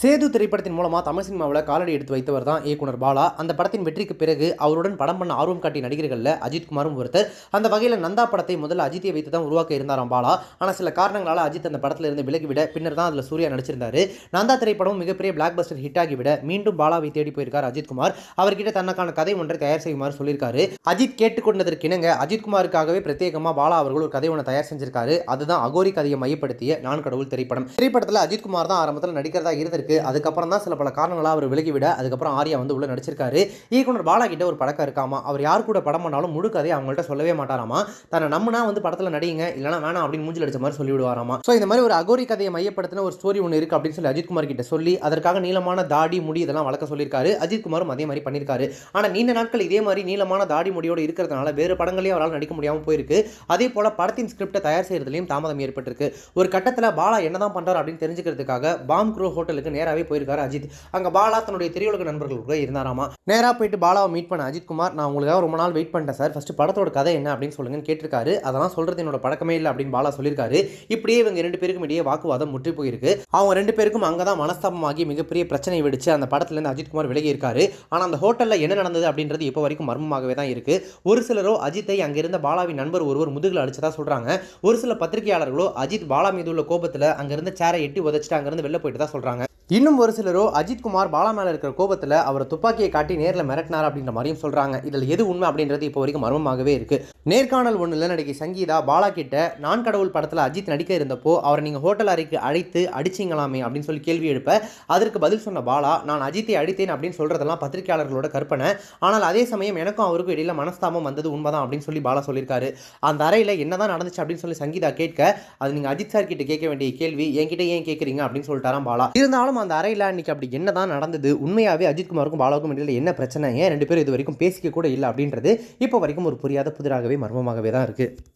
சேது திரைப்படத்தின் மூலமாக தமிழ் சினிமாவில் காலடி எடுத்து வைத்தவர் தான் இயக்குனர் பாலா. அந்த படத்தின் வெற்றிக்கு பிறகு அவருடன் படம் பண்ண ஆர்வம் காட்டிய நடிகர்களில் அஜித்குமாரும் ஒருத்தர். அந்த வகையில் நந்தா படத்தை முதல்ல அஜித்தை வைத்து தான் உருவாக்க இருந்தாராம் பாலா. ஆனால் சில காரணங்களால் அஜித் அந்த படத்தில் இருந்து விலகிவிட பின்னர் தான் அதில் சூர்யா நடிச்சிருந்தார். நந்தா திரைப்படம் மிகப்பெரிய பிளாக் பஸ்டர் ஹிட் ஆகிவிட மீண்டும் பாலாவை தேடி போயிருக்கார் அஜித்குமார். அவர்கிட்ட தனக்கான கதை ஒன்றை தயார் செய்யுமாறு சொல்லியிருக்காரு. அஜித் கேட்டுக்கொண்டதற்கிணங்க அஜித் அஜித்குமாருக்காகவே பிரத்யேகமாக பாலா அவர்கள் ஒரு கதை ஒன்று தயார் செஞ்சிருக்காரு. அதுதான் அகோரி கதையை மையப்படுத்திய நான் கடவுள் திரைப்படம். திரைப்படத்தில் அஜித் குமார் தான் ஆரம்பத்தில் நடிக்கிறதா இருந்திருக்கு அதுக்கப்புறம் தான் சில பல காரணங்களாக அவர் விலகிவிட அதுக்கப்புறம் ஆர்யா வந்து உள்ள நடிச்சிருக்காரு. இயக்குனர் பாலா கிட்ட ஒரு பழக்கம் இருக்காமா? அவர் யார் கூட படம் பண்ணாலும் முழு கதையை அவங்கள்ட்ட சொல்லவே மாட்டாராமா? தன்னை நம்மனா வந்து படத்தில் நடிங்க இல்லைனா வேணாம் அப்படின்னு மூஞ்சில் அடிச்ச மாதிரி சொல்லிவிடுவாராமா? ஸோ இந்த மாதிரி ஒரு அகோரி கதையை மையப்படுத்தின ஒரு ஸ்டோரி ஒன்று இருக்கு அப்படின்னு சொல்லி அஜித்குமார் கிட்ட சொல்லி அதற்காக நீளமான தாடி முடி இதெல்லாம் வளர்க்க சொல்லியிருக்காரு. அஜித்குமாரும் அதே மாதிரி பண்ணியிருக்காரு. ஆனால் நீண்ட நாட்கள் இதே மாதிரி நீளமான தாடி முடியோடு இருக்கிறதுனால வேறு படங்களையும் அவரால் நடிக்க முடியாமல் போயிருக்கு. அதே போல படத்தின் ஸ்கிரிப்டை தயார் செய்யறதுலையும் தாமதம் ஏற்பட்டிருக்கு. ஒரு கட்டத்தில் பாலா என்னதான் பண்ணுறாரு அப்படின்னு தெரிஞ்சுக்கிறதுக்காக பாம் குரோ ஹோட்டலுக்கு நேராகவே போயிருக்காரு அஜித். அங்கே பாலா தன்னுடைய திரையுலக நண்பர்கள் கூட இருந்தாராமா? நேராக போயிட்டு பாலாவை மீட் பண்ண அஜித் குமார் நான் உங்களுக்காக ரொம்ப நாள் வெயிட் பண்ணிட்டேன் சார். ஃபஸ்ட்டு படத்தோட கதை என்ன? அப்படின்னு சொல்லுங்கன்னு கேட்டிருக்காரு. அதெல்லாம் சொல்றது என்னோட பழக்கமே இல்லை அப்படின்னு பாலா சொல்லியிருக்காரு. இப்படியே இவங்க ரெண்டு பேருக்கும் இடையே வாக்குவாதம் முற்றி போயிருக்கு. அவங்க ரெண்டு பேருக்கும் அங்கே தான் மனஸ்தாபமாகி மிகப்பெரிய பிரச்சனை வெடிச்சு அந்த படத்துலேருந்து அஜித் குமார் விலகி இருக்காரு. ஆனால் அந்த ஹோட்டலில் என்ன நடந்தது அப்படின்றது இப்போ வரைக்கும் மர்மமாகவே தான் இருக்கு. ஒரு சிலரோ அஜித்தை அங்கிருந்த பாலாவின் நண்பர் ஒருவர் முதுகில் அடிச்சதா சொல்றாங்க. ஒரு சில பத்திரிகையாளர்களோ அஜித் பாலா மீது உள்ள கோபத்தில் அங்கிருந்து சேரை எட்டி உதச்சிட்டு அங்கிருந்து வெளில போயிட்டு தான் சொல்றாங்க. இன்னும் ஒரு சிலரோ அஜித் குமார் பாலா மேலே இருக்கிற கோபத்தில் அவர் துப்பாக்கியை காட்டி நேரில் மிரட்டினார் அப்படின்ற மாதிரியும் சொல்கிறாங்க இதில் எது உண்மை அப்படின்றது இப்போ வரைக்கும் மர்மமாகவே இருக்குது நேர்காணல் ஒன்றில் நடிகை சங்கீதா பாலா கிட்ட நான் கடவுள் படத்தில் அஜித் நடிக்க இருந்தப்போ அவரை நீங்கள் ஹோட்டல் அறைக்கு அழைத்து அடிச்சிங்களாமே அப்படின்னு சொல்லி கேள்வி எழுப்ப அதற்கு பதில் சொன்ன பாலா நான் அஜித்தை அடித்தேன் அப்படின்னு சொல்கிறதெல்லாம் பத்திரிகையாளர்களோட கற்பனை. ஆனால் அதே சமயம் எனக்கும் அவருக்கும் இடையில மனஸ்தாபம் வந்தது உண்மைதான் அப்படின்னு சொல்லி பாலா சொல்லியிருக்காரு. அந்த அறையில் என்னதான் நடந்துச்சு அப்படின்னு சொல்லி சங்கீதா கேட்க அது நீங்கள் அஜித் சார் கிட்ட கேட்க வேண்டிய கேள்வி என்கிட்ட ஏன் கேட்குறீங்க? அப்படின்னு சொல்லிட்டாராம் பாலா. இருந்தாலும் அந்த அறையில் அன்னைக்கு அப்படி என்னதான் நடந்தது? உண்மையாகவே அஜித் குமாருக்கும் பாலாவுக்கும் இடையில் என்ன பிரச்சனை? ஏன் ரெண்டு பேரும் இது வரைக்கும் பேசிக்க கூட இல்லை அப்படின்றது இப்போ வரைக்கும் ஒரு புரியாத புதிராகவே மர்மமாகவே தான் இருக்கு.